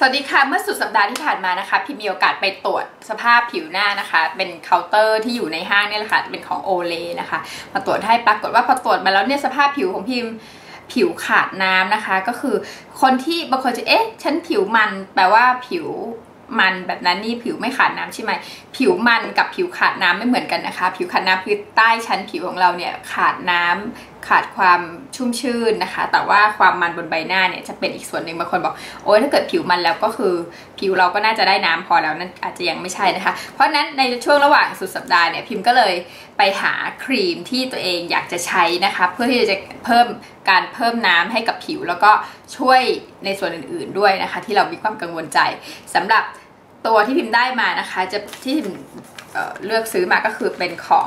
สวัสดีค่ะ เมื่อสุดสัปดาห์ที่ผ่านมานะคะพิมมีโอกาสไปตรวจสภาพผิวหน้านะคะ เป็นเคาน์เตอร์ที่อยู่ในห้างนี่แหละค่ะเป็นของโอเลนะคะมาตรวจให้ปรากฏว่าพอตรวจมาแล้วเนี่ยสภาพผิวของพิมผิวขาดน้ำนะคะ ก็คือคนที่บางคนจะเอ๊ะฉันผิวมันแปลว่าผิวมันแบบนั้นนี่ผิวไม่ขาดน้ำใช่ไหมผิวมันกับผิวขาดน้ำไม่เหมือนกันนะคะ ผิวขาดน้ำคือใต้ชั้นผิวของเราเนี่ยขาดน้ำขาดความชุ่มชื่นนะคะ แต่ว่าความมันบนใบหน้าเนี่ยจะเป็นอีกส่วนหนึ่งบางคนบอกโอ้ยถ้าเกิดผิวมันแล้วก็คือผิวเราก็น่าจะได้น้ำพอแล้วนั่นอาจจะยังไม่ใช่นะคะ เพราะนั้นในช่วงระหว่างสุดสัปดาห์เนี่ยพิมก็เลยไปหาครีมที่ตัวเองอยากจะใช้นะคะ เพื่อที่จะเพิ่มการเพิ่มน้ำให้กับผิว แล้วก็ช่วยในส่วนอื่น ๆด้วยนะคะ ที่เรามีความกังวลใจสำหรับตัวที่พิมพ์ได้มานะคะ จะที่พิมเเลือกซื้อมาก็คือเป็นของ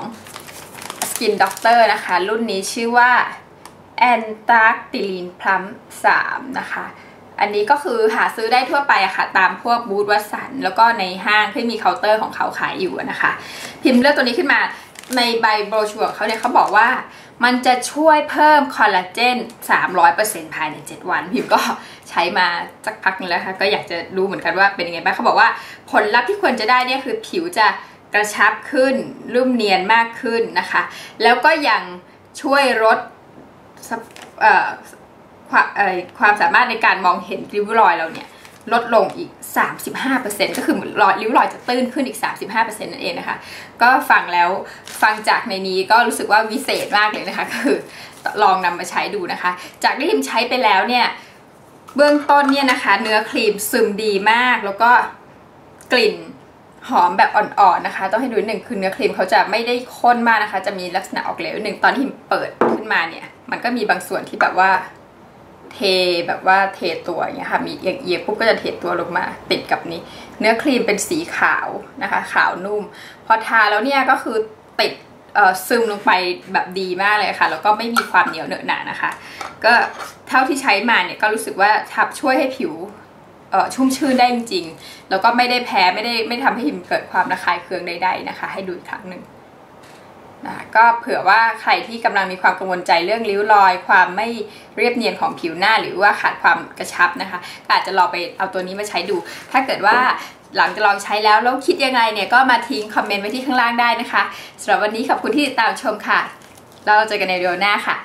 Skin Doctor นะคะ รุ่นนี้ชื่อว่า a n t a r c t i l i n Plum 3 นะคะ อันนี้ก็คือหาซื้อได้ทั่วไปอะค่ะ ตามพวกบูธวัสัน แล้วก็ในห้างที่มีเคาน์เตอร์ของเขาขายอยู่นะคะ พิมพ์เลือกตัวนี้ขึ้นมาในใบโบรชัวร์เขาเนี่ยเขาบอกว่ามันจะช่วยเพิ่มคอลลาเจน 300%ภายใน 7 วัน พิมก็ใช้มาสักพักนึงแล้วค่ะ ก็อยากจะรู้เหมือนกันว่าเป็นยังไงบ้างเขาบอกว่าผลลัพธ์ที่ควรจะได้เนี่ยคือผิวจะ กระชับขึ้นรุ่มเนียนมากขึ้นนะคะ แล้วก็ยังช่วยลดความสามารถในการมองเห็นริ้วรอยเราเนี่ยลดลงอีก 35%ก็คือรอยริ้วรอยจะตื้นขึ้นอีก 35%นั่นเองนะคะ ก็ฟังแล้วฟังจากในนี้ก็รู้สึกว่าวิเศษมากเลยนะคะ คือลองนำมาใช้ดูนะคะ จากที่ทิมใช้ไปแล้วเนี่ย เบื้องต้นเนี่ยนะคะ เนื้อครีมซึมดีมากแล้วก็กลิ่น หอมแบบอ่อนๆนะคะ ต้องให้ดูหนึ่งคือเนื้อครีมเขาจะไม่ได้ข้นมากนะคะ จะมีลักษณะออกเหลวหนึ่งตอนที่เปิดขึ้นมาเนี่ย มันก็มีบางส่วนที่แบบว่า เทแบบว่าเทตัวอย่างเงี้ยค่ะมีเอียงๆปุ๊บก็จะเทตัวลงมาติดกับนี้ เนื้อครีมเป็นสีขาวนะคะ ขาวนุ่ม พอทาแล้วเนี่ยก็คือติดซึมลงไปแบบดีมากเลยค่ะ แล้วก็ไม่มีความเหนียวเหนอะหนานะคะ ก็เท่าที่ใช้มาเนี่ยก็รู้สึกว่าทับช่วยให้ผิว ชุ่มชื่นได้จริงๆ แล้วก็ไม่ได้แพ้ไม่ได้ไม่ทำให้หิมเกิดความระคายเคืองใดๆนะคะ ให้ดูอีกครั้งหนึ่งนะก็เผื่อว่าใครที่กำลังมีความกังวลใจเรื่องริ้วรอย ความไม่เรียบเนียนของผิวหน้าหรือว่าขาดความกระชับนะคะอาจจะลองไปเอาตัวนี้มาใช้ดู ถ้าเกิดว่าหลังจากลองใช้แล้วแล้วคิดยังไงเนี่ยก็มาทิ้งคอมเมนต์ไว้ที่ข้างล่างได้นะคะสำหรับวันนี้ขอบคุณที่ติดตามชมค่ะแล้วเราเจอกันในวิดีโอหน้าค่ะ